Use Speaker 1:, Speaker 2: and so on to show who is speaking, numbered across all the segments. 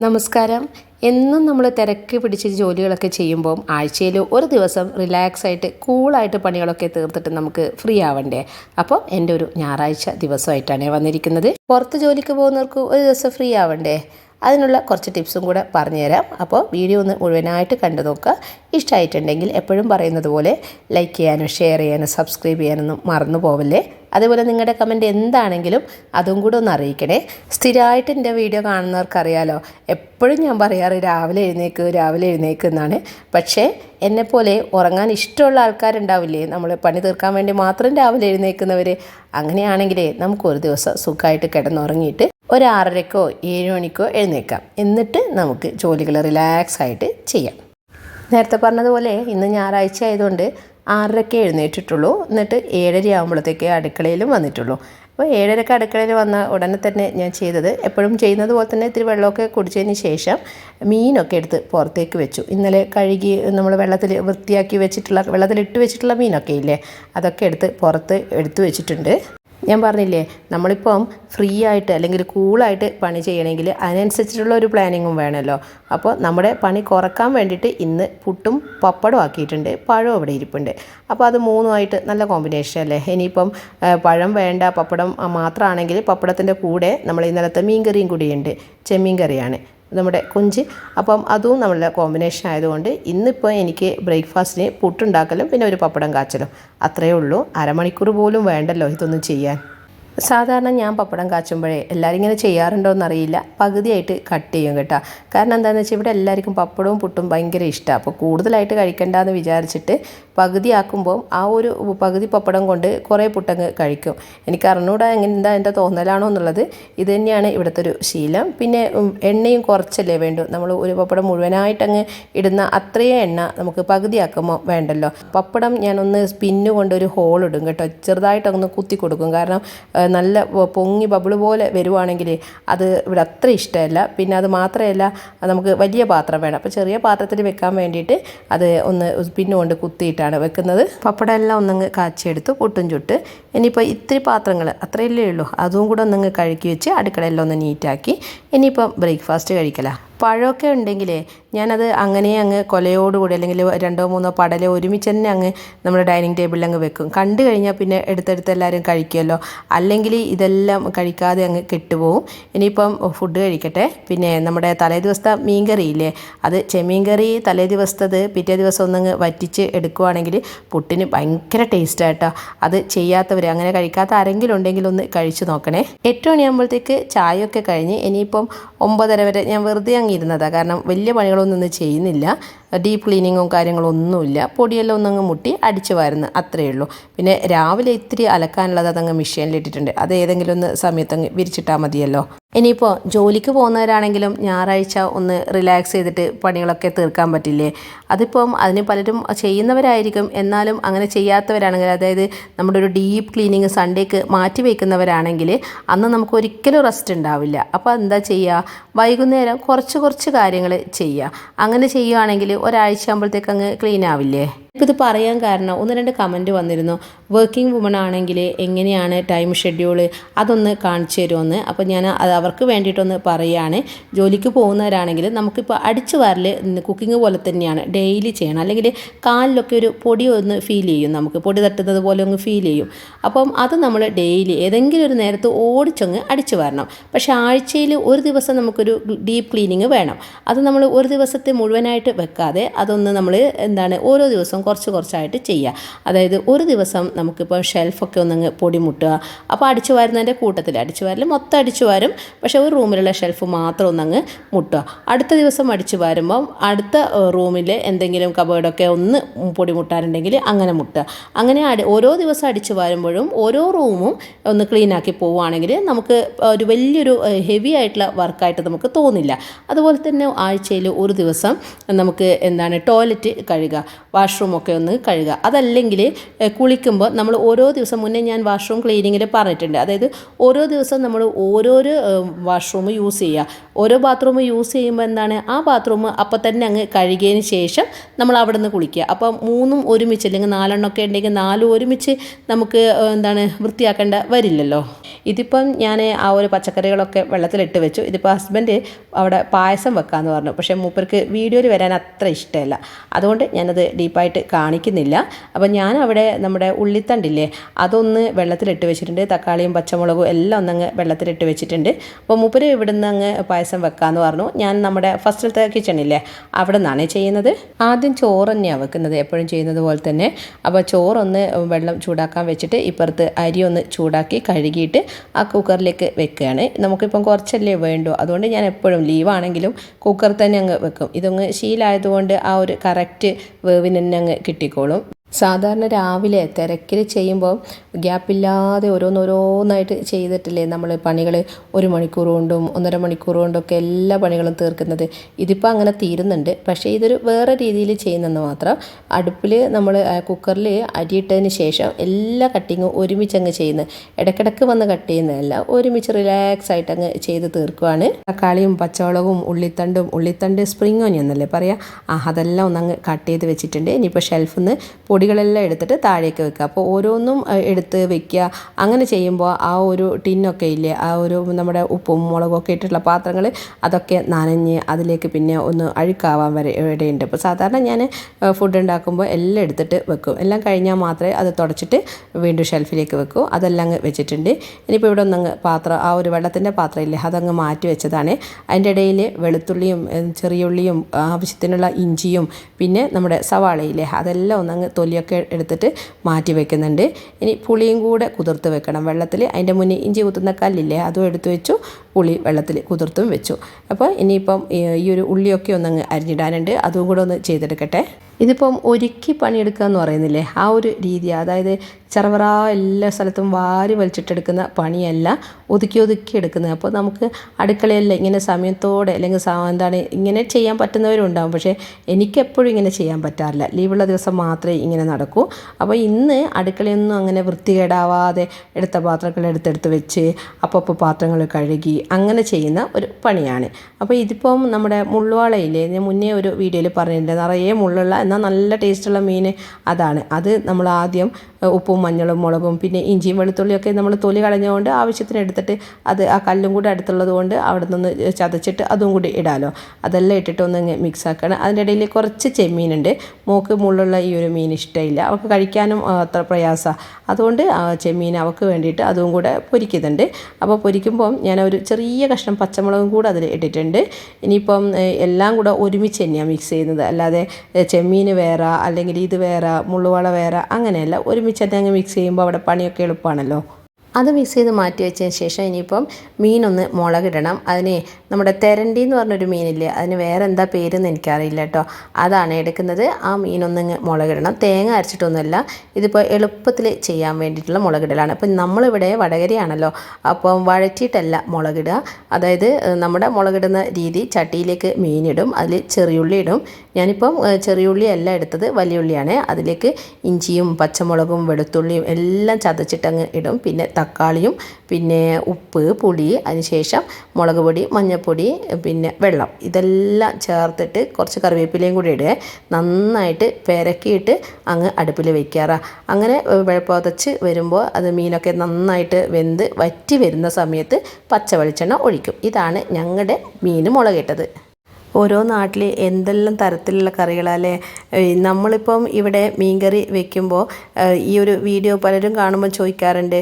Speaker 1: നമസ്കാരം. എന്നും നമ്മൾ തിരക്ക് പിടിച്ച് ജോലികളൊക്കെ ചെയ്യുമ്പോൾ ആഴ്ചയിൽ ഒരു ദിവസം റിലാക്സ് ആയിട്ട് കൂളായിട്ട് പണികളൊക്കെ തീർത്തിട്ട് നമുക്ക് ഫ്രീ ആവണ്ടേ? അപ്പോൾ എന്റെ ഒരു ഞായറാഴ്ച ദിവസമായിട്ടാണ് വന്നിരിക്കുന്നത്. പുറത്ത് ജോലിക്ക് പോകുന്നവർക്ക് ഒരു ദിവസം ഫ്രീ ആവണ്ടേ? അതിനുള്ള കുറച്ച് ടിപ്സും കൂടെ പറഞ്ഞുതരാം. അപ്പോൾ വീഡിയോ ഒന്ന് മുഴുവനായിട്ട് കണ്ടു നോക്കുക. ഇഷ്ടമായിട്ടുണ്ടെങ്കിൽ എപ്പോഴും പറയുന്നത് പോലെ ലൈക്ക് ചെയ്യാനും ഷെയർ ചെയ്യാനും സബ്സ്ക്രൈബ് ചെയ്യാനൊന്നും മറന്നു പോവല്ലേ? അതുപോലെ നിങ്ങളുടെ കമന്റ് എന്താണെങ്കിലും അതും കൂടെ ഒന്ന് അറിയിക്കണേ. സ്ഥിരമായിട്ട് എന്റെ വീഡിയോ കാണുന്നവർക്കറിയാലോ എപ്പോഴും ഞാൻ പറയാറ് രാവിലെ എഴുന്നേക്ക് രാവിലെ എഴുന്നേക്ക് എന്നാണ്. പക്ഷേ എന്നെപ്പോലെ ഉറങ്ങാൻ ഇഷ്ടമുള്ള ആൾക്കാരുണ്ടാവില്ലേ? നമ്മൾ പണി തീർക്കാൻ വേണ്ടി മാത്രം രാവിലെ എഴുന്നേൽക്കുന്നവർ അങ്ങനെയാണെങ്കിലേ നമുക്കൊരു ദിവസം സുഖമായിട്ട് കിടന്നുറങ്ങിയിട്ട് ഒരു ആറരക്കോ ഏഴ് മണിക്കോ എഴുന്നേക്കാം എന്നിട്ട് നമുക്ക് ജോലികൾ റിലാക്സ് ആയിട്ട് ചെയ്യാം. നേരത്തെ പറഞ്ഞതുപോലെ ഇന്ന് ഞായറാഴ്ച ആയതുകൊണ്ട് ആറരയ്ക്ക് എഴുന്നേറ്റിട്ടുള്ളൂ. എന്നിട്ട് ഏഴര ആകുമ്പോഴത്തേക്ക് അടുക്കളയിലും വന്നിട്ടുള്ളൂ. അപ്പോൾ ഏഴരക്ക് അടുക്കളയിൽ വന്ന ഉടനെ തന്നെ ഞാൻ ചെയ്തത് എപ്പോഴും ചെയ്യുന്നത് പോലെ തന്നെ ഇത്തിരി വെള്ളമൊക്കെ കുടിച്ചതിന് ശേഷം മീനൊക്കെ എടുത്ത് പുറത്തേക്ക് വെച്ചു. ഇന്നലെ കഴുകി നമ്മൾ വെള്ളത്തിൽ വൃത്തിയാക്കി വെച്ചിട്ടുള്ള വെള്ളത്തിലിട്ട് വെച്ചിട്ടുള്ള മീനൊക്കെ ഇല്ലേ? അതൊക്കെ എടുത്ത് പുറത്ത് എടുത്തു വെച്ചിട്ടുണ്ട്. ഞാൻ പറഞ്ഞില്ലേ നമ്മളിപ്പം ഫ്രീ ആയിട്ട് അല്ലെങ്കിൽ കൂളായിട്ട് പണി ചെയ്യണമെങ്കിൽ അതിനനുസരിച്ചിട്ടുള്ള ഒരു പ്ലാനിങ്ങും വേണമല്ലോ. അപ്പോൾ നമ്മുടെ പണി കുറയ്ക്കാൻ വേണ്ടിയിട്ട് ഇന്ന് പുട്ടും പപ്പടും ആക്കിയിട്ടുണ്ട് പഴവും അവിടെ ഇരിപ്പുണ്ട്. അപ്പോൾ അത് മൂന്നുമായിട്ട് നല്ല കോമ്പിനേഷൻ അല്ലേ? ഇനിയിപ്പം പഴം വേണ്ട പപ്പടം മാത്രമാണെങ്കിൽ പപ്പടത്തിന്റെ കൂടെ നമ്മൾ ഇന്നലത്തെ മീൻ കറിയും കൂടിയുണ്ട്. ചെമ്മീൻ കറിയാണ് നമ്മുടെ കൊഞ്ച്. അപ്പം അതും നമ്മളുടെ കോമ്പിനേഷൻ ആയതുകൊണ്ട് ഇന്നിപ്പോൾ എനിക്ക് ബ്രേക്ക്ഫാസ്റ്റിന് പുട്ടുണ്ടാക്കലും പിന്നെ ഒരു പപ്പടം കാച്ചലും. അത്രയേ ഉള്ളൂ. അരമണിക്കൂർ പോലും വേണ്ടല്ലോ ഇതൊന്നും ചെയ്യാൻ. സാധാരണ ഞാൻ പപ്പടം കാച്ചുമ്പോഴേ എല്ലാവരും ഇങ്ങനെ ചെയ്യാറുണ്ടോ എന്നറിയില്ല. പകുതിയായിട്ട് കട്ട് ചെയ്യും കേട്ടോ. കാരണം എന്താണെന്ന് വെച്ചാൽ ഇവിടെ എല്ലാവർക്കും പപ്പടവും പുട്ടും ഭയങ്കര ഇഷ്ടമാണ് അപ്പോൾ കൂടുതലായിട്ട് കഴിക്കണ്ടെന്ന് വിചാരിച്ചിട്ട് പകുതി ആക്കുമ്പോൾ ആ ഒരു പകുതി പപ്പടം കൊണ്ട് കുറേ പുട്ടങ്ങ് കഴിക്കും. എനിക്ക് അറിഞ്ഞൂടാ എങ്ങനെ എന്താ എന്റെ തോന്നലാണോ എന്നുള്ളത്. ഇത് തന്നെയാണ് ഇവിടുത്തെ ഒരു ശീലം. പിന്നെ എണ്ണയും കുറച്ചല്ലേ വേണ്ടു. നമ്മൾ ഒരു പപ്പടം മുഴുവനായിട്ടങ്ങ് ഇടുന്ന അത്രയും എണ്ണ നമുക്ക് പകുതിയാക്കുമ്പോൾ വേണ്ടല്ലോ. പപ്പടം ഞാനൊന്ന് സ്പിന്നു കൊണ്ട് ഒരു ഹോൾ ഇടും കേട്ടോ. ചെറുതായിട്ടൊന്ന് കുത്തി കൊടുക്കും. കാരണം നല്ല പൊങ്ങി ബബിൾ പോലെ വരുവാണെങ്കിൽ അത് ഇവിടെ അത്ര ഇഷ്ടമല്ല. പിന്നെ അത് മാത്രമല്ല നമുക്ക് വലിയ പാത്രം വേണം. അപ്പോൾ ചെറിയ പാത്രത്തിൽ വെക്കാൻ വേണ്ടിയിട്ട് അത് ഒന്ന് പിന്നുകൊണ്ട് കുത്തിയിട്ടാണ് വെക്കുന്നത്. പപ്പടം എല്ലാം ഒന്നങ്ങ് കാച്ചിയെടുത്ത് പൊട്ടും ചുട്ട്. ഇനിയിപ്പോൾ ഇത്തിരി പാത്രങ്ങൾ അത്രയല്ലേ ഉള്ളൂ. അതും കൂടെ ഒന്നങ്ങ് കഴുകി വെച്ച് അടുക്കളയെല്ലാം ഒന്ന് നീറ്റാക്കി ഇനിയിപ്പം ബ്രേക്ക്ഫാസ്റ്റ് കഴിക്കലാണ് പഴമൊക്കെ ഉണ്ടെങ്കിലേ ഞാനത് അങ്ങനെ അങ്ങ് കൊലയോടുകൂടി അല്ലെങ്കിൽ രണ്ടോ മൂന്നോ പടലോ ഒരുമിച്ച് തന്നെ അങ്ങ് നമ്മുടെ ഡൈനിങ് ടേബിളിൽ അങ്ങ് വെക്കും. കണ്ടു കഴിഞ്ഞാൽ പിന്നെ എടുത്തെടുത്ത് എല്ലാവരും കഴിക്കുമല്ലോ. അല്ലെങ്കിൽ ഇതെല്ലാം കഴിക്കാതെ അങ്ങ് കെട്ടുപോകും ഇനിയിപ്പം ഫുഡ് കഴിക്കട്ടെ. പിന്നെ നമ്മുടെ തലേ ദിവസത്തെ മീൻകറിയില്ലേ? അത് ചെമ്മീൻ കറി തലേ ദിവസത്തത് പിറ്റേ ദിവസം ഒന്നങ്ങ് വറ്റിച്ച് എടുക്കുവാണെങ്കിൽ പുട്ടിന് ഭയങ്കര ടേസ്റ്റായിട്ടോ അത് ചെയ്യാത്തവർ അങ്ങനെ കഴിക്കാത്ത ആരെങ്കിലും ഉണ്ടെങ്കിൽ ഒന്ന് കഴിച്ചു നോക്കണേ. എട്ട് മണിയാകുമ്പോഴത്തേക്ക് ചായയൊക്കെ കഴിഞ്ഞ് ഇനിയിപ്പം ഒമ്പതര വരെ ഞാൻ വെറുതെ അങ്ങ് ഇരുന്നതാണ് കാരണം വലിയ പണികളൊന്നും ഇന്ന് ചെയ്യുന്നില്ല. ഡീപ്പ് ക്ലീനിങ്ങും കാര്യങ്ങളൊന്നുമില്ല. പൊടിയെല്ലാം ഒന്നങ്ങ് മുട്ടി അടിച്ച് വാരുന്നു. അത്രയേ ഉള്ളൂ. പിന്നെ രാവിലെ ഇത്തിരി അലക്കാനുള്ളത് അതങ്ങ് മെഷീനിലിട്ടിട്ടുണ്ട് അത് ഏതെങ്കിലും ഒന്ന് സമയത്തങ്ങ് വിരിച്ചിട്ടാൽ മതിയല്ലോ. ഇനിയിപ്പോൾ ജോലിക്ക് പോകുന്നവരാണെങ്കിലും ഞായറാഴ്ച ഒന്ന് റിലാക്സ് ചെയ്തിട്ട് പണികളൊക്കെ തീർക്കാൻ പറ്റില്ലേ? അതിപ്പം അതിന് പലരും ചെയ്യുന്നവരായിരിക്കും. എന്നാലും അങ്ങനെ ചെയ്യാത്തവരാണെങ്കിൽ അതായത് നമ്മുടെ ഒരു ഡീപ്പ് ക്ലീനിങ് സൺഡേക്ക് മാറ്റി വയ്ക്കുന്നവരാണെങ്കിൽ അന്ന് നമുക്ക് ഒരിക്കലും റെസ്റ്റ് ഉണ്ടാവില്ല. അപ്പോൾ എന്താ ചെയ്യുക വൈകുന്നേരം കുറച്ച് കുറച്ച് കാര്യങ്ങൾ ചെയ്യുക അങ്ങനെ ചെയ്യുകയാണെങ്കിൽ ഒരാഴ്ച ആകുമ്പോഴത്തേക്ക് അങ്ങ് ക്ലീൻ ആവില്ലേ? ഇത് പറയാൻ കാരണം ഒന്ന് രണ്ട് കമന്റ് വന്നിരുന്നു. വർക്കിംഗ് വുമൺ ആണെങ്കിൽ എങ്ങനെയാണ് ടൈം ഷെഡ്യൂൾ അതൊന്ന് കാണിച്ചു തരുമെന്ന് അപ്പോൾ ഞാൻ അത് അവർക്ക് വേണ്ടിയിട്ടൊന്ന് പറയുകയാണ് ജോലിക്ക് പോകുന്നവരാണെങ്കിൽ നമുക്കിപ്പോൾ അടിച്ചു വാരൽ കുക്കിംഗ് പോലെ തന്നെയാണ്. ഡെയിലി ചെയ്യണം. അല്ലെങ്കിൽ കാലിലൊക്കെ ഒരു പൊടി ഒന്ന് ഫീൽ ചെയ്യും നമുക്ക്. പൊടി തട്ടുന്നത് പോലെ ഒന്ന് ഫീൽ ചെയ്യും. അപ്പം അത് നമ്മൾ ഡെയിലി ഏതെങ്കിലും ഒരു നേരത്ത് ഓടിച്ചങ്ങ് അടിച്ചു വരണം. പക്ഷേ ആഴ്ചയിൽ ഒരു ദിവസം നമുക്കൊരു ഡീപ്പ് ക്ലീനിങ് വേണം. അത് നമ്മൾ ഒരു ദിവസത്തെ മുഴുവനായിട്ട് വെക്കാതെ അതൊന്ന് നമ്മൾ എന്താണ് ഓരോ ദിവസം കുറച്ച് കുറച്ചായിട്ട് ചെയ്യുക അതായത് ഒരു ദിവസം നമുക്കിപ്പോൾ ഷെൽഫൊക്കെ ഒന്നങ്ങ് പൊടി മുട്ടുക. അപ്പോൾ അടിച്ചു വാരുന്നതിന്റെ കൂട്ടത്തിൽ അടിച്ചു വാരൽ മൊത്തം അടിച്ചു വാരും. പക്ഷേ ഒരു റൂമിലുള്ള ഷെൽഫ് മാത്രം ഒന്നങ്ങ് മുട്ടുക. അടുത്ത ദിവസം അടിച്ചു വാരുമ്പം അടുത്ത റൂമിൽ എന്തെങ്കിലും കബേർഡൊക്കെ ഒന്ന് പൊടി മുട്ടാറുണ്ടെങ്കിൽ അങ്ങനെ മുട്ടുക. അങ്ങനെ ഓരോ ദിവസം അടിച്ചു വാരുമ്പോഴും ഓരോ റൂമും ഒന്ന് ക്ലീൻ ആക്കി പോവുകയാണെങ്കിൽ നമുക്ക് ഒരു വലിയൊരു ഹെവി ആയിട്ടുള്ള വർക്കായിട്ട് നമുക്ക് തോന്നില്ല. അതുപോലെ തന്നെ ആഴ്ചയിൽ ഒരു ദിവസം നമുക്ക് എന്താണ് ടോയ്ലറ്റ് കഴുകുക. വാഷ്റൂം വശമൊക്കെ ഒന്ന് കഴുകുക. അതല്ലെങ്കിൽ കുളിക്കുമ്പോൾ നമ്മൾ ഓരോ ദിവസം മുന്നേ ഞാൻ വാഷ്റൂം ക്ലീനിങ്ങിൽ പറഞ്ഞിട്ടുണ്ട്. അതായത് ഓരോ ദിവസം നമ്മൾ ഓരോരോ വാഷ്റൂം യൂസ് ചെയ്യുക. ഓരോ ബാത്റൂം യൂസ് ചെയ്യുമ്പോൾ എന്താണ്? ആ ബാത്റൂം അപ്പം തന്നെ അങ്ങ് കഴുകിയതിന് ശേഷം നമ്മൾ അവിടെ നിന്ന് കുളിക്കുക. അപ്പം മൂന്നും ഒരുമിച്ച് അല്ലെങ്കിൽ നാലെണ്ണമൊക്കെ ഉണ്ടെങ്കിൽ നാലും ഒരുമിച്ച് നമുക്ക് എന്താണ് വൃത്തിയാക്കേണ്ട വരില്ലല്ലോ. ഇതിപ്പം ഞാൻ ആ ഒരു പച്ചക്കറികളൊക്കെ വെള്ളത്തിലിട്ട് വെച്ചു. ഇതിപ്പോൾ ഹസ്ബൻഡ് അവിടെ പായസം വെക്കാമെന്ന് പറഞ്ഞു. പക്ഷേ മൂപ്പർക്ക് വീഡിയോയിൽ വരാൻ അത്ര ഇഷ്ടമല്ല. അതുകൊണ്ട് ഞാനത് ഡീപ്പായിട്ട് കാണിക്കുന്നില്ല. അപ്പം ഞാൻ അവിടെ നമ്മുടെ ഉള്ളിത്തണ്ടില്ലേ അതൊന്ന് വെള്ളത്തിലിട്ട് വെച്ചിട്ടുണ്ട്. തക്കാളിയും പച്ചമുളകും എല്ലാം ഒന്നങ്ങ് വെള്ളത്തിലിട്ട് വെച്ചിട്ടുണ്ട്. അപ്പോൾ മൂപ്പര് ഇവിടുന്ന് അങ്ങ് പായസം വെക്കാമെന്ന് പറഞ്ഞു. ഞാൻ നമ്മുടെ ഫസ്റ്റിലത്തെ കിച്ചണില്ലേ അവിടെ നിന്നാണ് ചെയ്യുന്നത്. ആദ്യം ചോറ് തന്നെയാണ് വെക്കുന്നത് എപ്പോഴും ചെയ്യുന്നത് പോലെ തന്നെ. അപ്പോൾ ചോറൊന്ന് വെള്ളം ചൂടാക്കാൻ വെച്ചിട്ട് ഇപ്പുറത്ത് അരി ഒന്ന് ചൂടാക്കി കഴുകിയിട്ട് ആ കുക്കറിലേക്ക് വെക്കുകയാണ്. നമുക്കിപ്പം കുറച്ചല്ലേ വേണ്ടൂ. അതുകൊണ്ട് ഞാൻ എപ്പോഴും ലീവാണെങ്കിലും കുക്കർ തന്നെ അങ്ങ് വെക്കും. ഇതൊന്ന് ശീലമായതുകൊണ്ട് ആ ഒരു കറക്റ്റ് വേവിന് തന്നെ അങ്ങ് കിട്ടിക്കോളും. സാധാരണ രാവിലെ തിരക്കിൽ ചെയ്യുമ്പോൾ ഗ്യാപ്പില്ലാതെ ഓരോന്നോരോന്നായിട്ട് ചെയ്തിട്ടില്ലേ നമ്മൾ പണികൾ ഒരു മണിക്കൂർ കൊണ്ടും ഒന്നര മണിക്കൂർ കൊണ്ടൊക്കെ എല്ലാ പണികളും തീർക്കുന്നത്. ഇതിപ്പോൾ അങ്ങനെ തീരുന്നുണ്ട്. പക്ഷേ ഇതൊരു വേറെ രീതിയിൽ ചെയ്യുന്നെന്ന് മാത്രം അടുപ്പിൽ നമ്മൾ കുക്കറിൽ അരിയിട്ടതിന് ശേഷം എല്ലാ കട്ടിങ്ങും ഒരുമിച്ച് അങ്ങ് ചെയ്യുന്നത്. ഇടയ്ക്കിടയ്ക്ക് വന്ന് കട്ട് ചെയ്യുന്നതല്ല ഒരുമിച്ച് റിലാക്സ് ആയിട്ട് അങ്ങ് ചെയ്ത് തീർക്കുവാണ്. തക്കാളിയും പച്ചമുളകും ഉള്ളിത്തണ്ടും ഉള്ളിത്തണ്ട് സ്പ്രിംഗ് ഓനിയൻ പറയാം? അതെല്ലാം ഒന്നങ്ങ് കട്ട് ചെയ്ത് വെച്ചിട്ടുണ്ട്. ഇനിയിപ്പോൾ ഷെൽഫിൽ നിന്ന് പൊടികളെല്ലാം എടുത്തിട്ട് താഴേക്ക് വെക്കുക. അപ്പോൾ ഓരോന്നും എടുത്ത് വെക്കുക. അങ്ങനെ ചെയ്യുമ്പോൾ ആ ഒരു ടിന്നൊക്കെ ഇല്ലേ ആ ഒരു നമ്മുടെ ഉപ്പും മുളകും ഒക്കെ ഇട്ടിട്ടുള്ള പാത്രങ്ങൾ അതൊക്കെ നനഞ്ഞ് അതിലേക്ക് പിന്നെ ഒന്ന് അഴുക്കാവാൻ വരെ ഇടയുണ്ട് അപ്പോൾ സാധാരണ ഞാൻ ഫുഡ് ഉണ്ടാക്കുമ്പോൾ എല്ലാം എടുത്തിട്ട് വെക്കും. എല്ലാം കഴിഞ്ഞാൽ മാത്രമേ അത് തുടച്ചിട്ട് വീണ്ടും ഷെൽഫിലേക്ക് വെക്കൂ. അതെല്ലാം വെച്ചിട്ടുണ്ട്. ഇനിയിപ്പോൾ ഇവിടെ ഒന്നങ്ങ് പാത്രം ആ ഒരു വെള്ളത്തിന്റെ പാത്രം ഇല്ലേ അതങ്ങ് മാറ്റി വെച്ചതാണ്. അതിന്റെ ഇടയിൽ വെളുത്തുള്ളിയും ചെറിയ ചെറിയുള്ളിയും ആവശ്യത്തിനുള്ള ഇഞ്ചിയും പിന്നെ നമ്മുടെ സവാളയില്ലേ അതെല്ലാം ഒന്നങ്ങ് തൊലിയൊക്കെ എടുത്തിട്ട് മാറ്റി വെക്കുന്നുണ്ട്. ഇനി പുളിയും കൂടെ കുതിർത്ത് വെക്കണം. വെള്ളത്തിൽ അതിന്റെ മുന്നേ ഇഞ്ചി കുത്തുന്ന കല്ലില്ലേ അതും എടുത്തു വെച്ചു. പുളി വെള്ളത്തിൽ കുതിർത്തും വെച്ചു. അപ്പോൾ ഇനിയിപ്പം ഈ ഒരു ഉള്ളിയൊക്കെ ഒന്നങ്ങ് അരിഞ്ഞിടാനുണ്ട്. അതും കൂടെ ഒന്ന് ചെയ്തെടുക്കട്ടെ. ഇതിപ്പം ഒരുക്കി പണിയെടുക്കുക എന്ന് പറയുന്നില്ലേ? ആ ഒരു രീതി അതായത് ചറവറ എല്ലാ സ്ഥലത്തും വാരി വലിച്ചിട്ടെടുക്കുന്ന പണിയല്ല ഒതുക്കി ഒതുക്കി എടുക്കുന്നത്. അപ്പോൾ നമുക്ക് അടുക്കളയല്ല ഇങ്ങനെ സമയത്തോടെ അല്ലെങ്കിൽ എന്താണ് ഇങ്ങനെ ചെയ്യാൻ പറ്റുന്നവരുണ്ടാകും പക്ഷേ എനിക്കെപ്പോഴും ഇങ്ങനെ ചെയ്യാൻ പറ്റാറില്ല. ലീവുള്ള ദിവസം മാത്രമേ ഇങ്ങനെ നടക്കൂ. അപ്പോൾ ഇന്ന് അടുക്കളയൊന്നും അങ്ങനെ വൃത്തികേടാവാതെ എടുത്ത പാത്രങ്ങൾ എടുത്തെടുത്ത് വെച്ച് അപ്പോൾ പാത്രങ്ങൾ കഴുകി അങ്ങനെ ചെയ്യുന്ന ഒരു പണിയാണ്. അപ്പോൾ ഇതിപ്പം നമ്മുടെ മുള്ളുവാളയില്ലേ ഞാൻ മുന്നേ ഒരു വീഡിയോയിൽ പറഞ്ഞിട്ടുണ്ട് നിറയെ മുള്ളുള്ള എന്നാൽ നല്ല ടേസ്റ്റുള്ള മീൻ അതാണ്. അത് നമ്മൾ ആദ്യം ഉപ്പും മഞ്ഞളും മുളകും പിന്നെ ഇഞ്ചിയും വെളുത്തുള്ളിയൊക്കെ നമ്മൾ തൊലി കളഞ്ഞുകൊണ്ട് ആവശ്യത്തിന് എടുത്തിട്ട് അത് ആ കല്ലും കൂടി അടുത്തുള്ളത് കൊണ്ട് അവിടെ നിന്ന് ചതച്ചിട്ട് അതും കൂടി ഇടാലോ. അതെല്ലാം ഇട്ടിട്ട് ഒന്ന് മിക്സ് ആക്കണം. അതിന്റെ ഇടയിൽ കുറച്ച് ചെമ്മീനുണ്ട്. മോക്ക് മുള്ളുള്ള ഈ ഒരു മീൻ ഇഷ്ടമില്ല. അവൾക്ക് കഴിക്കാനും അത്ര പ്രയാസമാണ്. അതുകൊണ്ട് ചെമ്മീൻ അവൾക്ക് വേണ്ടിയിട്ട് അതും കൂടെ പൊരിക്കുന്നുണ്ട്. അപ്പോൾ പൊരിക്കുമ്പം ഞാൻ ഒരു ചെറിയ കഷ്ണം പച്ചമുളകും കൂടെ അതിൽ ഇട്ടിട്ടുണ്ട്. ഇനിയിപ്പം എല്ലാം കൂടെ ഒരുമിച്ച് തന്നെയാണ് മിക്സ് ചെയ്യുന്നത്. അല്ലാതെ ചെമ്മീൻ വേറെ അല്ലെങ്കിൽ ഇത് വേറെ മുള്ളുവള വേറെ അങ്ങനെയല്ല. ഒരുമിച്ച് തന്നെ അങ്ങ് മിക്സ് ചെയ്യുമ്പോൾ അവിടെ പണിയൊക്കെ എളുപ്പമാണല്ലോ അത് മിക്സ് ചെയ്ത് മാറ്റി വെച്ചതിന് ശേഷം ഇനിയിപ്പം മീനൊന്ന് മുളകിടണം. അതിന് നമ്മുടെ തെരണ്ടി എന്ന് പറഞ്ഞൊരു മീനില്ലേ അതിന് വേറെ എന്താ പേരെന്ന് എനിക്കറിയില്ല കേട്ടോ. അതാണ് എടുക്കുന്നത്. ആ മീനൊന്ന് മുളകിടണം. തേങ്ങ അരച്ചിട്ടൊന്നുമല്ല ഇതിപ്പോൾ എളുപ്പത്തിൽ ചെയ്യാൻ വേണ്ടിയിട്ടുള്ള മുളകിടലാണ്. അപ്പം നമ്മളിവിടെ വടകരയാണല്ലോ അപ്പം വഴറ്റിയിട്ടല്ല മുളകിടുക. അതായത് നമ്മുടെ മുളകിടുന്ന രീതി ചട്ടിയിലേക്ക് മീനിടും അതിൽ ചെറിയുള്ളി ഇടും. ഞാനിപ്പം ചെറിയുള്ളി അല്ല എടുത്തത് വലിയ ഉള്ളിയാണ് അതിലേക്ക് ഇഞ്ചിയും പച്ചമുളകും വെളുത്തുള്ളിയും എല്ലാം ചതച്ചിട്ടങ്ങ് ഇടും. പിന്നെ തക്കാളിയും പിന്നെ ഉപ്പ് പുളി അതിനുശേഷം മുളക് പൊടി മഞ്ഞൾപ്പൊടി പിന്നെ വെള്ളം. ഇതെല്ലാം ചേർത്തിട്ട് കുറച്ച് കറിവേപ്പിലയും കൂടി ഇടുക. നന്നായിട്ട് പെരക്കിയിട്ട് അങ്ങ് അടുപ്പിൽ വയ്ക്കാറ അങ്ങനെ പുതച്ച് വരുമ്പോൾ അത് മീനൊക്കെ നന്നായിട്ട് വെന്ത് വറ്റി വരുന്ന സമയത്ത് പച്ച വെളിച്ചെണ്ണ ഒഴിക്കും. ഇതാണ് ഞങ്ങളുടെ മീൻ മുളകിട്ടത്. ഓരോ നാട്ടിൽ എന്തെല്ലാം തരത്തിലുള്ള കറികളല്ലേ നമ്മളിപ്പം ഇവിടെ മീൻകറി വെക്കുമ്പോൾ ഈ ഒരു വീഡിയോ പലരും കാണുമ്പോൾ ചോദിക്കാറുണ്ട്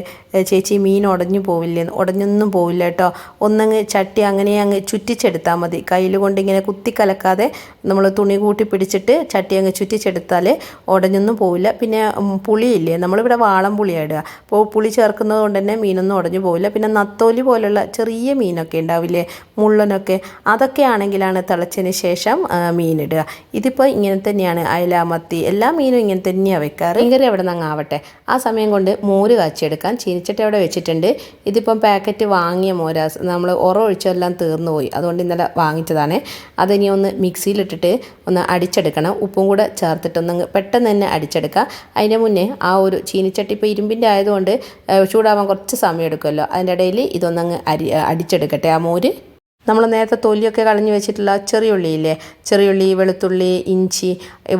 Speaker 1: ചേച്ചി മീൻ ഉടഞ്ഞു പോവില്ലേ? ഉടഞ്ഞൊന്നും പോവില്ല കേട്ടോ. ഒന്നങ്ങ് ചട്ടി അങ്ങനെ അങ്ങ് ചുറ്റിച്ചെടുത്താൽ മതി. കയ്യിൽ കൊണ്ട് ഇങ്ങനെ കുത്തി കലക്കാതെ നമ്മൾ തുണി കൂട്ടി പിടിച്ചിട്ട് ചട്ടി അങ്ങ് ചുറ്റിച്ചെടുത്താൽ ഉടഞ്ഞൊന്നും പോവില്ല. പിന്നെ പുളിയില്ലേ? നമ്മളിവിടെ വാളം പുളിയാണ് ഇടുക. അപ്പോൾ പുളി ചേർക്കുന്നത് കൊണ്ട് തന്നെ മീനൊന്നും ഉടഞ്ഞു പോവില്ല. പിന്നെ നത്തോലി പോലുള്ള ചെറിയ മീനൊക്കെ ഉണ്ടാവില്ലേ? മുള്ളനൊക്കെ. അതൊക്കെ ആണെങ്കിലാണ് തിളച്ചതിന് ശേഷം മീനിടുക. ഇതിപ്പോൾ ഇങ്ങനെ തന്നെയാണ്. അയല മത്തി എല്ലാ മീനും ഇങ്ങനെ തന്നെയാണ് വെക്കാറ്. മീൻകറി അവിടെ നിന്ന് ആവട്ടെ. ആ സമയം കൊണ്ട് മോര് കാച്ചിയെടുക്കാൻ ചീനിച്ചിട്ട് അവിടെ വെച്ചിട്ടുണ്ട്. ഇതിപ്പം പാക്കറ്റ് വാങ്ങിയ മോര. നമ്മൾ ഉറ ഒഴിച്ചെല്ലാം തീർന്നു പോയി. അതുകൊണ്ട് ഇന്നലെ വാങ്ങിച്ചതാണ്. അതിനി ഒന്ന് മിക്സിയിലിട്ടിട്ട് ഒന്ന് അടിച്ചെടുക്കണം. ഉപ്പും കൂടെ ചേർത്തിട്ടൊന്ന് പെട്ടെന്ന് തന്നെ അടിച്ചെടുക്കുക. അതിന്റെ മുന്നേ ആ ഒരു ചീനിച്ചട്ടി ഇപ്പോൾ ഇരുമ്പിന്റെ ആയതുകൊണ്ട് ചൂടാവാൻ കുറച്ച് സമയം എടുക്കുമല്ലോ അതിന്റെ ഇടയിൽ ഇതൊന്നങ്ങ് അരി അടിച്ചെടുക്കട്ടെ ആ മോര്. നമ്മൾ നേരത്തെ തൊലിയൊക്കെ കളഞ്ഞു വെച്ചിട്ടുള്ള ചെറിയുള്ളിയില്ലേ? ചെറിയുള്ളി വെളുത്തുള്ളി ഇഞ്ചി.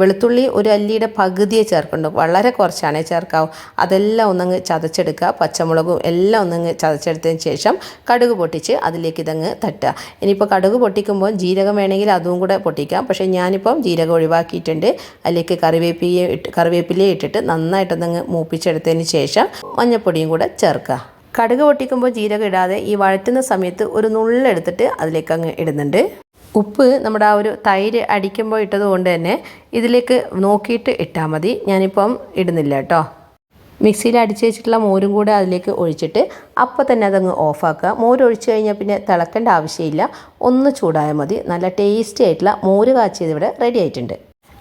Speaker 1: വെളുത്തുള്ളി ഒരു അല്ലിയുടെ പകുതിയെ ചേർക്കുന്നുണ്ട്. വളരെ കുറച്ചാണ് ചേർക്കാവും. അതെല്ലാം ഒന്നങ്ങ് ചതച്ചെടുക്കുക. പച്ചമുളകും എല്ലാം ഒന്നങ്ങ് ചതച്ചെടുത്തതിന് ശേഷം കടുക് പൊട്ടിച്ച് അതിലേക്ക് ഇതങ്ങ് തട്ടുക. ഇനിയിപ്പോൾ കടുക് പൊട്ടിക്കുമ്പോൾ ജീരകം വേണമെങ്കിൽ അതും കൂടെ പൊട്ടിക്കാം. പക്ഷേ ഞാനിപ്പം ജീരകം ഒഴിവാക്കിയിട്ടുണ്ട്. അതിലേക്ക് കറിവേപ്പില ഇട്ട് കറിവേപ്പില ഇട്ടിട്ട് നന്നായിട്ടൊന്നങ്ങ് മൂപ്പിച്ചെടുത്തതിന് ശേഷം മഞ്ഞൾപ്പൊടിയും കൂടെ ചേർക്കുക. കടുക് പൊട്ടിക്കുമ്പോൾ ജീരകം ഇടാതെ ഈ വഴറ്റുന്ന സമയത്ത് ഒരു നുള്ളെടുത്തിട്ട് അതിലേക്ക് അങ്ങ് ഇടുന്നുണ്ട്. ഉപ്പ് നമ്മുടെ ആ ഒരു തൈര് അടിക്കുമ്പോൾ ഇട്ടത് കൊണ്ട് തന്നെ ഇതിലേക്ക് നോക്കിയിട്ട് ഇട്ടാൽ മതി. ഞാനിപ്പം ഇടുന്നില്ല കേട്ടോ. മിക്സിയിൽ അടിച്ച് വെച്ചിട്ടുള്ള മോരും കൂടെ അതിലേക്ക് ഒഴിച്ചിട്ട് അപ്പോൾ തന്നെ അതങ്ങ് ഓഫാക്കുക. മോര് ഒഴിച്ച് കഴിഞ്ഞാൽ പിന്നെ തിളക്കേണ്ട ആവശ്യമില്ല. ഒന്ന് ചൂടായാൽ മതി. നല്ല ടേസ്റ്റി ആയിട്ടുള്ള മോര് കാച്ചിയത് ഇവിടെ റെഡി ആയിട്ടുണ്ട്.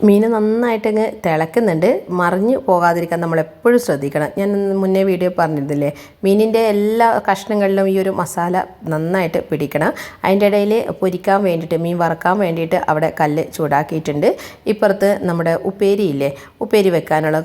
Speaker 1: മീൻ നന്നായിട്ടങ്ങ് തിളക്കുന്നുണ്ട്. മറിഞ്ഞ് പോകാതിരിക്കാൻ നമ്മൾ എപ്പോഴും ശ്രദ്ധിക്കണം. ഞാൻ മുന്നേ വീഡിയോ പറഞ്ഞിരുന്നില്ലേ? മീനിന്റെ എല്ലാ കഷ്ണങ്ങളിലും ഈ ഒരു മസാല നന്നായിട്ട് പിടിക്കണം. അതിന്റെ ഇടയിൽ പൊരിക്കാൻ വേണ്ടിയിട്ട് മീൻ വറക്കാൻ വേണ്ടിയിട്ട് അവിടെ കല്ല് ചൂടാക്കിയിട്ടുണ്ട്. ഇപ്പുറത്ത് നമ്മുടെ ഉപ്പേരിയില്ലേ ഉപ്പേരി വെക്കാനുള്ള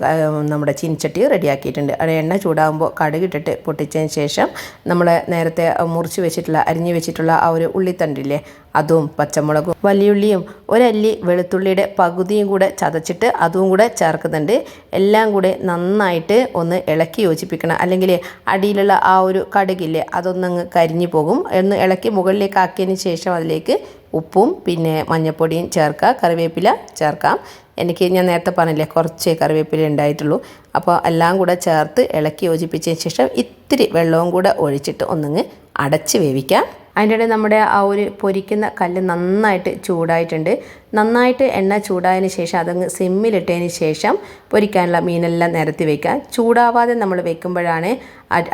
Speaker 1: നമ്മുടെ ചീനിച്ചട്ടി റെഡിയാക്കിയിട്ടുണ്ട്. അവിടെ എണ്ണ ചൂടാകുമ്പോൾ കടുകിട്ടിട്ട് പൊട്ടിച്ചതിന് ശേഷം നമ്മൾ നേരത്തെ മുറിച്ച് വെച്ചിട്ടുള്ള അരിഞ്ഞ് വെച്ചിട്ടുള്ള ആ ഒരു ഉള്ളിത്തണ്ടില്ലേ? അതും പച്ചമുളകും വലിയുള്ളിയും ഒരല്ലി വെളുത്തുള്ളിയുടെ പകുതിയും കൂടെ ചതച്ചിട്ട് അതും കൂടെ ചേർക്കുന്നുണ്ട്. എല്ലാം കൂടെ നന്നായിട്ട് ഒന്ന് ഇളക്കി യോജിപ്പിക്കണം. അല്ലെങ്കിൽ അടിയിലുള്ള ആ ഒരു കടുകില്ലേ അതൊന്നങ്ങ് കരിഞ്ഞു പോകും. എന്ന് ഇളക്കി മുകളിലേക്ക് ആക്കിയതിന് ശേഷം അതിലേക്ക് ഉപ്പും പിന്നെ മഞ്ഞൾപ്പൊടിയും ചേർക്കുക. കറിവേപ്പില ചേർക്കാം. എനിക്ക് ഞാൻ നേരത്തെ പറഞ്ഞില്ലേ കുറച്ചേ കറിവേപ്പില ഉണ്ടായിട്ടുള്ളൂ. അപ്പോൾ എല്ലാം കൂടെ ചേർത്ത് ഇളക്കി യോജിപ്പിച്ചതിന് ശേഷം ഇത്തിരി വെള്ളവും കൂടെ ഒഴിച്ചിട്ട് ഒന്നങ്ങ് അടച്ച് വേവിക്കാം. അതിന്റെ ഇടയിൽ നമ്മുടെ ആ ഒരു പൊരിക്കുന്ന കല്ല് നന്നായിട്ട് ചൂടായിട്ടുണ്ട്. നന്നായിട്ട് എണ്ണ ചൂടായതിന് ശേഷം അതങ്ങ് സിമ്മിലിട്ടതിന് ശേഷം പൊരിക്കാനുള്ള മീനെല്ലാം നിരത്തി വയ്ക്കുക ചൂടാവാതെ നമ്മൾ വെക്കുമ്പോഴാണ്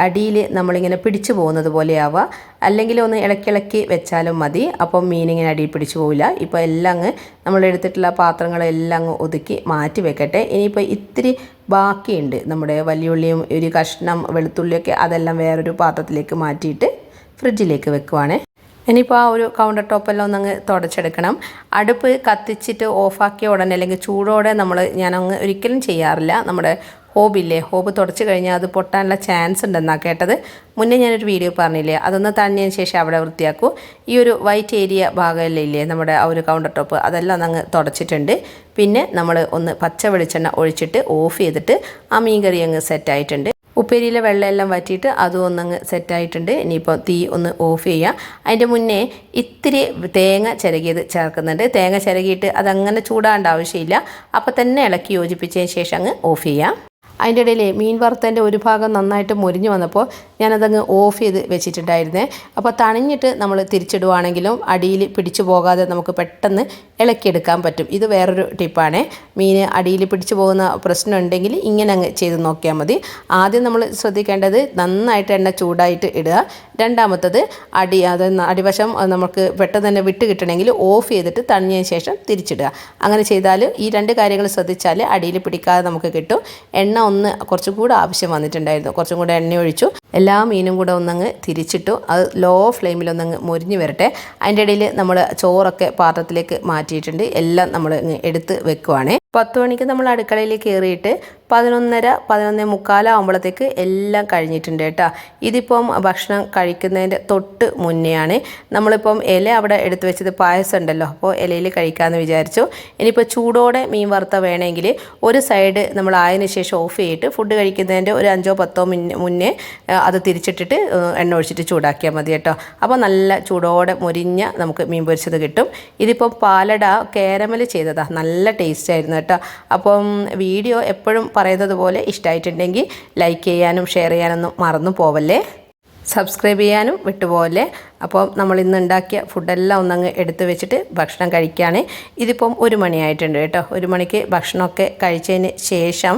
Speaker 1: അടിയിൽ നമ്മളിങ്ങനെ പിടിച്ചു പോകുന്നത് പോലെയാവുക. അല്ലെങ്കിൽ ഒന്ന് ഇളക്കിളക്കി വെച്ചാലും മതി. അപ്പം മീനിങ്ങനെ അടിയിൽ പിടിച്ചു പോവില്ല. ഇപ്പോൾ എല്ലാം അങ്ങ് നമ്മളെടുത്തിട്ടുള്ള പാത്രങ്ങളെല്ലാം അങ്ങ് ഒതുക്കി മാറ്റി വെക്കട്ടെ. ഇനിയിപ്പോൾ ഇത്തിരി ബാക്കിയുണ്ട്. നമ്മുടെ വലിയുള്ളിയും ഒരു കഷ്ണം വെളുത്തുള്ളിയൊക്കെ അതെല്ലാം വേറൊരു പാത്രത്തിലേക്ക് മാറ്റിയിട്ട് ഫ്രിഡ്ജിലേക്ക് വെക്കുവാണേ. ഇനിയിപ്പോൾ ആ ഒരു കൗണ്ടർ ടോപ്പെല്ലാം ഒന്നങ്ങ് തുടച്ചെടുക്കണം. അടുപ്പ് കത്തിച്ചിട്ട് ഓഫാക്കിയ ഉടനെ അല്ലെങ്കിൽ ചൂടോടെ നമ്മൾ ഞാനങ്ങ് ഒരിക്കലും ചെയ്യാറില്ല. നമ്മുടെ ഹോബില്ലേ ഹോബ് തുടച്ച് കഴിഞ്ഞാൽ അത് പൊട്ടാനുള്ള ചാൻസ് ഉണ്ടെന്നാണ് കേട്ടത്. മുന്നേ ഞാനൊരു വീഡിയോ പറഞ്ഞില്ലേ? അതൊന്ന് തന്നതിന് ശേഷം അവിടെ വൃത്തിയാക്കൂ. ഈ ഒരു വൈറ്റ് ഏരിയ ഭാഗമല്ലേ നമ്മുടെ ആ ഒരു കൗണ്ടർ ടോപ്പ് അതെല്ലാം അങ്ങ് തുടച്ചിട്ടുണ്ട്. പിന്നെ നമ്മൾ ഒന്ന് പച്ച വെളിച്ചെണ്ണ ഒഴിച്ചിട്ട് ഓഫ് ചെയ്തിട്ട് ആ മീൻ കറി അങ്ങ് സെറ്റായിട്ടുണ്ട് ഉപ്പേരിയിലെ വെള്ളമെല്ലാം വറ്റിയിട്ട് അതും ഒന്നങ്ങ് സെറ്റായിട്ടുണ്ട്. ഇനിയിപ്പോൾ തീ ഒന്ന് ഓഫ് ചെയ്യുക അതിന്റെ മുന്നേ ഇത്തിരി തേങ്ങ ചിരകിയത് ചേർക്കുന്നുണ്ട്. തേങ്ങ ചിരകിയിട്ട് അതങ്ങനെ ചൂടാണ്ട ആവശ്യമില്ല. അപ്പോൾ തന്നെ ഇളക്കി യോജിപ്പിച്ചതിന് ശേഷം അങ്ങ് ഓഫ് ചെയ്യാം. അതിന്റെ ഇടയിൽ മീൻ വറുത്തതിന്റെ ഒരു ഭാഗം നന്നായിട്ട് മുരിഞ്ഞു വന്നപ്പോൾ ഞാനതങ്ങ് ഓഫ് ചെയ്ത് വെച്ചിട്ടുണ്ടായിരുന്നേ. അപ്പോൾ തണിഞ്ഞിട്ട് നമ്മൾ തിരിച്ചിടുവാണെങ്കിലും അടിയിൽ പിടിച്ചു പോകാതെ നമുക്ക് പെട്ടെന്ന് ഇളക്കിയെടുക്കാൻ പറ്റും. ഇത് വേറൊരു ടിപ്പാണ് മീൻ അടിയിൽ പിടിച്ചു പോകുന്ന പ്രശ്നം ഉണ്ടെങ്കിൽ ഇങ്ങനെ അങ്ങ് ചെയ്ത് നോക്കിയാൽ മതി. ആദ്യം നമ്മൾ ശ്രദ്ധിക്കേണ്ടത് നന്നായിട്ട് എണ്ണ ചൂടായിട്ട് ഇടുക. രണ്ടാമത്തത് അടി അത് അടിവശം നമുക്ക് പെട്ടെന്ന് തന്നെ വിട്ട് കിട്ടണമെങ്കിൽ ഓഫ് ചെയ്തിട്ട് തണിഞ്ഞതിന് ശേഷം തിരിച്ചിടുക. അങ്ങനെ ചെയ്താൽ ഈ രണ്ട് കാര്യങ്ങൾ ശ്രദ്ധിച്ചാൽ അടിയിൽ പിടിക്കാതെ നമുക്ക് കിട്ടും. എണ്ണ ഒന്ന് കുറച്ചും കൂടെ ആവശ്യം വന്നിട്ടുണ്ടായിരുന്നു. കുറച്ചും കൂടെ എണ്ണ ഒഴിച്ചു. എല്ലാ മീനും കൂടെ ഒന്നങ്ങ് തിരിച്ചിട്ടു അത് ലോ ഫ്ലെയിമിൽ ഒന്നങ്ങ് മുരിഞ്ഞ് വരട്ടെ. അതിന്റെ ഇടയിൽ നമ്മൾ ചോറൊക്കെ പാത്രത്തിലേക്ക് മാറ്റിയിട്ടുണ്ട്. എല്ലാം നമ്മൾ എടുത്ത് വെക്കുവാണേ. പത്ത് മണിക്ക് നമ്മൾ അടുക്കളയിൽ കയറിയിട്ട് പതിനൊന്നര പതിനൊന്നേ മുക്കാലാവുമ്പോഴത്തേക്ക് എല്ലാം കഴിഞ്ഞിട്ടുണ്ട് കേട്ടോ. ഇതിപ്പം ഭക്ഷണം കഴിക്കുന്നതിന്റെ തൊട്ട് മുന്നെയാണ്. നമ്മളിപ്പം ഇല അവിടെ എടുത്തു വെച്ചത് പായസം ഉണ്ടല്ലോ അപ്പോൾ ഇലയിൽ കഴിക്കാമെന്ന് വിചാരിച്ചു. ഇനിയിപ്പോൾ ചൂടോടെ മീൻ വറുത്ത വേണമെങ്കിൽ ഒരു സൈഡ് നമ്മൾ ആയതിന് ശേഷം ഓഫ് ചെയ്തിട്ട് ഫുഡ് കഴിക്കുന്നതിന്റെ ഒരു അഞ്ചോ പത്തോ മിന്നെ അത് തിരിച്ചിട്ടിട്ട് എണ്ണ ഒഴിച്ചിട്ട് ചൂടാക്കിയാൽ മതി കേട്ടോ. അപ്പോൾ നല്ല ചൂടോടെ മുരിഞ്ഞ നമുക്ക് മീൻ പൊരിച്ചത് കിട്ടും. ഇതിപ്പം പാലട കാരമൽ ചെയ്തതാണ് നല്ല ടേസ്റ്റ് ആയിരുന്നു കേട്ടോ. അപ്പം വീഡിയോ എപ്പോഴും പറയുന്നത് പോലെ ഇഷ്ടമായിട്ടുണ്ടെങ്കിൽ ലൈക്ക് ചെയ്യാനും ഷെയർ ചെയ്യാനൊന്നും മറന്നു പോവല്ലേ? സബ്സ്ക്രൈബ് ചെയ്യാനും വിട്ടുപോകല്ലേ അപ്പോൾ നമ്മൾ ഇന്ന് ഉണ്ടാക്കിയ ഫുഡെല്ലാം ഒന്നങ്ങ് എടുത്ത് വെച്ചിട്ട് ഭക്ഷണം കഴിക്കുകയാണ്. ഇതിപ്പം ഒരു മണിയായിട്ടുണ്ട് കേട്ടോ. ഒരു മണിക്ക് ഭക്ഷണമൊക്കെ കഴിച്ചതിന് ശേഷം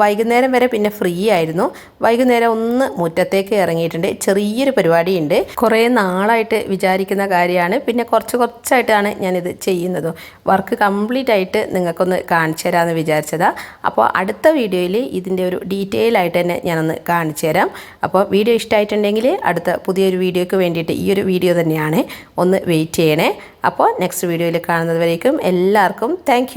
Speaker 1: വൈകുന്നേരം വരെ പിന്നെ ഫ്രീ ആയിരുന്നു. വൈകുന്നേരം ഒന്ന് മുറ്റത്തേക്ക് ഇറങ്ങിയിട്ടുണ്ട്. ചെറിയൊരു പരിപാടിയുണ്ട്. കുറേ നാളായിട്ട് വിചാരിക്കുന്ന കാര്യമാണ്. പിന്നെ കുറച്ച് കുറച്ചായിട്ടാണ് ഞാനിത് ചെയ്യുന്നത്. വർക്ക് കംപ്ലീറ്റ് ആയിട്ട് നിങ്ങൾക്കൊന്ന് കാണിച്ചു തരാമെന്ന് വിചാരിച്ചതാണ് അപ്പോൾ അടുത്ത വീഡിയോയിൽ ഇതിന്റെ ഒരു ഡീറ്റെയിൽ ആയിട്ട് തന്നെ ഞാനൊന്ന് കാണിച്ചു തരാം. അപ്പോൾ വീഡിയോ ഇഷ്ടമായിട്ടുണ്ടെങ്കിൽ അടുത്ത പുതിയൊരു വീഡിയോയ്ക്ക് വേണ്ടിയിട്ട് ഈ ഒരു വീഡിയോ തന്നെയാണ്. ഒന്ന് വെയിറ്റ് ചെയ്യണേ. അപ്പോൾ നെക്സ്റ്റ് വീഡിയോയിൽ കാണുന്നത് വരേക്കും എല്ലാവർക്കും താങ്ക്